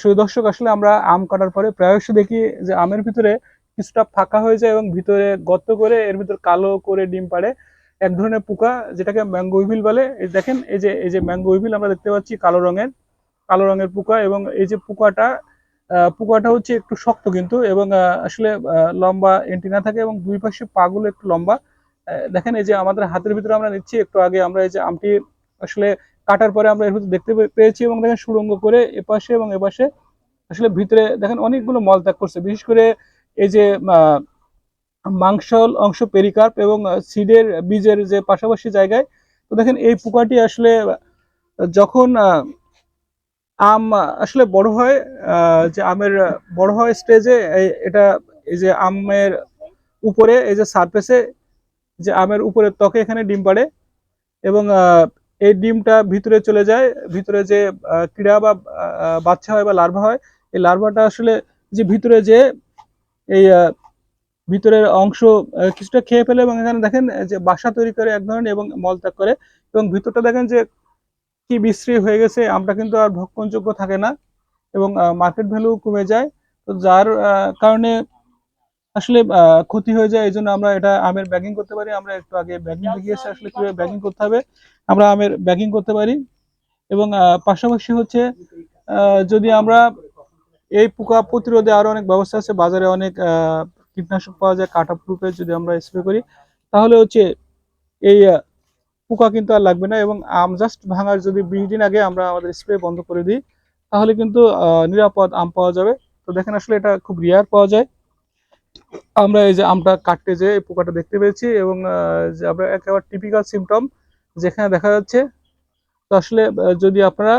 শুধু দর্শক আসলে আমরা আম কাটার পরে প্রায়শই দেখি যে আমের ভিতরে কিছুটা ফাঁকা হয়ে যায় এবং ভিতরে গর্ত করে, এর ভিতর কালো করে ডিম পাড়ে। এক ধরনের পোকা যেটাকে ম্যাঙ্গো উইভিল বলে। দেখেন, এই যে এই যে ম্যাঙ্গো উইভিল আমরা দেখতে পাচ্ছি কালো রঙের কালো রঙের পোকা এবং এই যে পোকাটা পোকাটা হচ্ছে একটু শক্ত কিন্তু এবং আসলে লম্বা এন্টিনা থাকে এবং দুই পাশে পাগুলো একটু লম্বা। দেখেন এই যে আমাদের হাতের ভিতরে আমরা নিচ্ছি, একটু আগে আমরা এই যে আমটি আসলে কাটার পরে আমরা এর ভিতরে দেখতে পেয়েছি এবং দেখেন সুড়ঙ্গ করে এপাশে এবং এপাশে আসলে ভিতরে দেখেন অনেকগুলো মল ত্যাগ করছে। বিশেষ করে এই যে মাংসল অংশ পেরিকার্প এবং সিডের বীজের যে পাশাপাশি জায়গায়, তো দেখেন এই পোকাটি আসলে যখন আম আসলে বড় হয় যে আমের বড় হয় স্টেজে এটা, এই যে আমের উপরে, এই যে সারফেসে যে আমের উপরের ত্বকে এখানে ডিম পাড়ে এবং এই ডিমটা ভিতরে চলে যায়, ভিতরে যে ক্রীড়া বা বাচ্চা হয় বা লার্ভা হয়, এই লার্ভাটা আসলে যে ভিতরে যে, এই ভিতরের অংশ কিছুটা খেয়ে ফেলে এবং এখানে দেখেন যে বাসা তৈরি করে এক ধরনের এবং মলত্যাগ করে এবং ভিতরটা দেখেন যে কি বিশ্রী হয়ে গেছে আমটা কিন্তু আর ভক্ষণযোগ্য থাকে না এবং মার্কেট ভ্যালু কমে যায়। তো যার কারণে আসলে ক্ষতি হয়ে যায় এই জন্য আমরা এটা আমের ব্যাগিং করতে পারি। আমরা একটু আগে ব্যাগিং দেখিয়েছি আসলে কীভাবে ব্যাগিং করতে হবে আমরা আমের ব্যাগিং করতে পারি। এবং পাশাপাশি হচ্ছে যদি আমরা এই পোকা প্রতিরোধে আরও অনেক ব্যবস্থা আছে বাজারে অনেক কীটনাশক পাওয়া যায় কাটা প্রুফে যদি আমরা স্প্রে করি তাহলে হচ্ছে এই পোকা কিন্তু আর লাগবে না। এবং আম জাস্ট ভাঙার যদি বিশ দিন আগে আমরা আমাদের স্প্রে বন্ধ করে দিই তাহলে কিন্তু নিরাপদ আম পাওয়া যাবে। তো দেখেন আসলে এটা খুব রেয়ার পাওয়া যায়। আমরা এই যে আমটা কাটতে যে পোকাটা দেখতে পেয়েছি এবং আমরা একেবারে টিপিক্যাল সিমটম যেখানে দেখা যাচ্ছে তো আসলে যদি আপনারা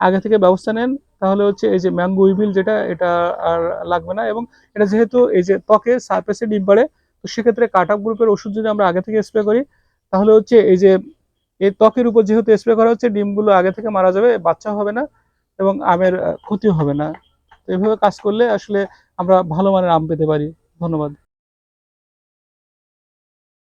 আগে থেকে ব্যবস্থা নেন তাহলে হচ্ছে এই যে ম্যাঙ্গো উইভিল যেটা এটা আর লাগবে না এবং এটা যেহেতু এই যে ত্বকে সারফেসে ডিম পাড়ে তো সেক্ষেত্রে কাট আপ গ্রুপের ওষুধ যদি আমরা আগে থেকে স্প্রে করি তাহলে হচ্ছে এই যে এই ত্বকের উপর যেহেতু স্প্রে করা হচ্ছে ডিমগুলো আগে থেকে মারা যাবে বাচ্চা হবে না এবং আমের আহ, ক্ষতিও হবে না। তো এভাবে কাজ করলে আসলে আমরা ভালো মানের আম পেতে পারি। ধন্যবাদ।